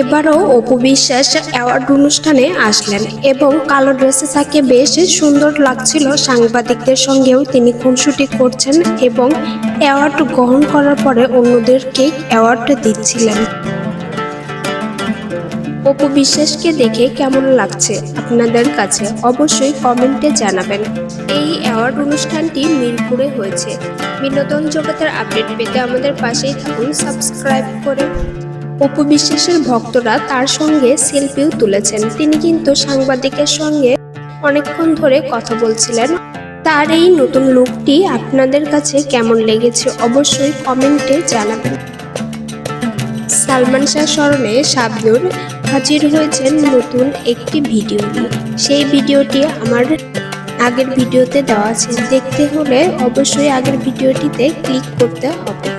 এবারও অপু বিশ্বাস অ্যাওয়ার্ড অনুষ্ঠানে আসলেন এবং কালো ড্রেসে তাকে বেশ সুন্দর লাগছিল। সাংবাদিকদের সঙ্গেও তিনি খুনসুটি করছেন এবং অ্যাওয়ার্ড গ্রহণ করার পরে অন্যদেরকে অ্যাওয়ার্ড দিচ্ছিলেন। অপু বিশ্বাসকে দেখে কেমন লাগছে আপনাদের কাছে? অবশ্যই কমেন্টে জানাবেন। এই অ্যাওয়ার্ড অনুষ্ঠানটি মিরপুরে হয়েছে। বিনোদন জগতের আপডেট পেতে আমাদের পাশেই থাকুন। সাবস্ক্রাইব করে অপু বিশ্বাসের ভক্তরা তার সঙ্গে সেলফিও তুলেছেন। তিনি কিন্তু সাংবাদিকের সঙ্গে অনেকক্ষণ ধরে কথা বলছিলেন। তার এই নতুন লুকটি আপনাদের কাছে কেমন লেগেছে অবশ্যই কমেন্টে জানাবেন। সালমান শাহ স্মরণে শাবনুর হাজির হয়েছেন নতুন একটি ভিডিও সেই ভিডিওটি আমার আগের ভিডিওতে দেওয়া আছে। দেখতে হলে অবশ্যই আগের ভিডিওটিতে ক্লিক করতে হবে।